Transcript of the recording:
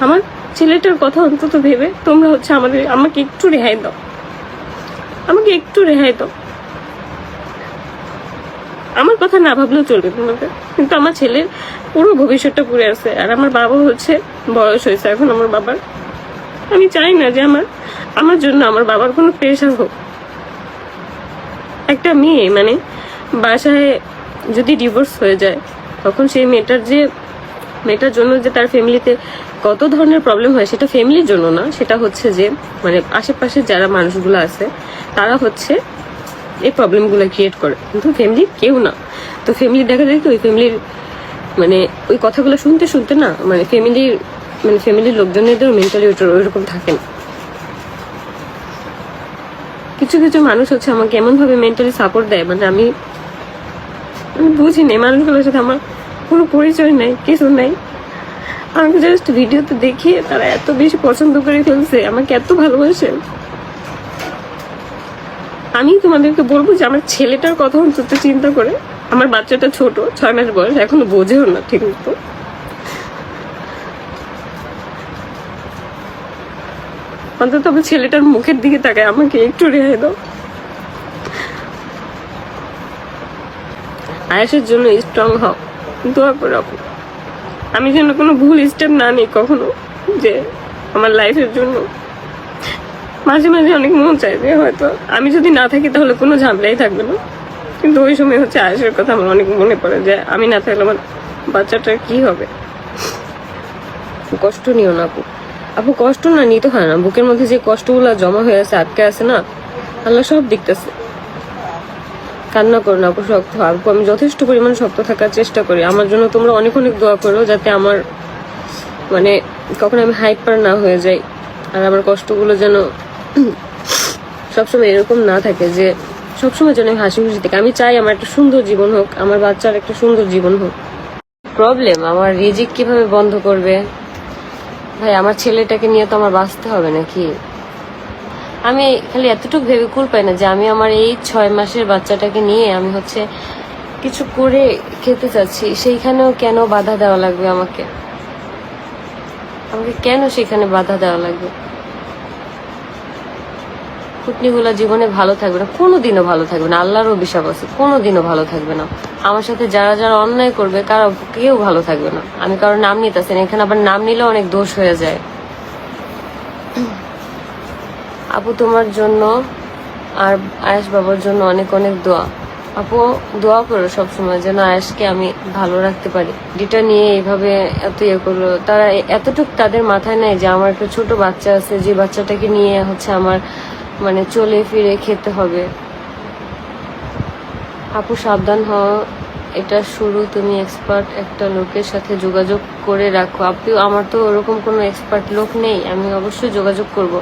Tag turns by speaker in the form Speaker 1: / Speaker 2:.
Speaker 1: আমার ছেলেটার কথা অন্তত ভেবে তোমরা হচ্ছে আমাদের, আমাকে একটু রেহাই দাও। আমাকে একটু রেহাই দাও। আমার কথা না ভাবলেও চলবে তোমাদের। কিন্তু আমার ছেলের পুরো ভবিষ্যৎটা পুড়ে আছে। আর আমার বাবা হচ্ছে বয়স হয়েছে এখন আমার বাবার। আমি চাই না যে আমার আমার জন্য আমার বাবার কোনো প্রেশার হোক। একটা মেয়ে মানে বাসায় যদি ডিভোর্স হয়ে যায়, তখন সেই মেয়েটার যে, মেয়েটার জন্য যে তার ফ্যামিলিতে কত ধরনের প্রবলেম হয় সেটা ফ্যামিলির জন্য না, সেটা হচ্ছে যে মানে আশেপাশে যারা মানুষগুলো আছে, তারা হচ্ছে এই প্রবলেমগুলো ক্রিয়েট করে। কিন্তু ফ্যামিলি কেউ না। তো ফ্যামিলি দেখা যায় কি, ওই ফ্যামিলির মানে ওই কথাগুলো শুনতে শুনতে না মানে ফ্যামিলির মানে ফ্যামিলির লোকজনেদের মেন্টালি ওইরকম থাকে না। কিছু কিছু মানুষ হচ্ছে আমাকে এমন ভাবে মেন্টালি সাপোর্ট দেয় মানে আমি বুঝি মানুষগুলোর সাথে আমার কোনো পরিচয় নাই, কিছু নাই। আমাকে জাস্ট ভিডিওতে দেখিয়ে তারা এত বেশি পছন্দ করে ফেলছে, আমাকে এত ভালোবাসে। আমি তোমাদেরকে বলব যে আমার ছেলেটার কথা অন্তত চিন্তা করে, আমার বাচ্চাটা ছোট, ছয় মাস বয়স, এখনও বোঝেও না ঠিক মতো। অন্তত আমার ছেলেটার মুখের দিকে তাকায়, আমাকে একটু রেহাই দাও। আয়াসের জন্য স্ট্রং হও। দোয়া আপু। আমি যেন কোনো ভুল স্টেপ না নিই কখনো যে আমার লাইফের জন্য। মাঝে মাঝে অনেক মন চায় যে হয়তো আমি যদি না থাকি তাহলে কোনো ঝামেলাই থাকবে না। কিন্তু ওই সময় হচ্ছে আয়েসের কথা আমার অনেক মনে পড়ে যে আমি না থাকলে আমার বাচ্চাটার কি হবে? কষ্ট নিও না আপু। আপু, কষ্ট না নিতে হয় না। বুকের মধ্যে যে কষ্টগুলো জমা হয়ে আছে, আটকে আছে না, আল্লাহ সব দেখতেছে। কান্না করো না, শক্ত। আপু আমি যথেষ্ট পরিমাণ শক্ত থাকার চেষ্টা করি। আমার জন্য তোমরা অনেক অনেক দোয়া করো যাতে আমার মানে কখনো আমি হাইপার না হয়ে যাই। আর আমার কষ্টগুলো যেন সবসময় এরকম না থাকে যে সবসময় যেন আমি হাসি খুশি থাকি। আমি চাই আমার একটা সুন্দর জীবন হোক, আমার বাচ্চার একটা সুন্দর জীবন হোক। প্রবলেম আমার রিজিক কীভাবে বন্ধ করবে? ভাই, আমার ছেলেটাকে নিয়ে তো আমার বাঁচতে হবে নাকি? আমি খালি এতটুকু ভেবে কুল পাই না যে আমি আমার এই ছয় মাসের বাচ্চাটাকে নিয়ে আমি হচ্ছে কিছু করে খেতে চাচ্ছি। সেইখানেও কেন বাধা দেওয়া লাগবে আমাকে? আমাকে কেন সেখানে বাধা দেওয়া লাগবে? কুটনিগুলা জীবনে ভালো থাকবে না, কোনোদিনও ভালো থাকবে না। আল্লাহর অভিশাপ আছে, কোনোদিনও ভালো থাকবে না। আমার সাথে যারা যারা অন্যায় করবে, কারও কেউ ভালো থাকবে না। আমি কারোর নাম নিতেছি না। এখানে আবার নাম নিলে অনেক দোষ হয়ে যায়। আপু তোমার জন্য আর আয়াস বাবার জন্য অনেক অনেক দোয়া। আপু, দোয়া করো সবসময় যেন আয়েশকে আমি ভালো রাখতে পারি। ডিটা নিয়ে এইভাবে এত ইয়ে করল। তারা এতটুক তাদের মাথায় নেয় যে আমার একটা ছোট বাচ্চা আছে, যে বাচ্চাটাকে নিয়ে হচ্ছে আমার মানে চলে ফিরে খেতে হবে। আপু, সাবধান হও। এটা শুরু, তুমি এক্সপার্ট একটা লোকের সাথে যোগাযোগ করে রাখো। আপু, আমার তো ওরকম কোনো এক্সপার্ট লোক নেই। আমি অবশ্যই যোগাযোগ করব।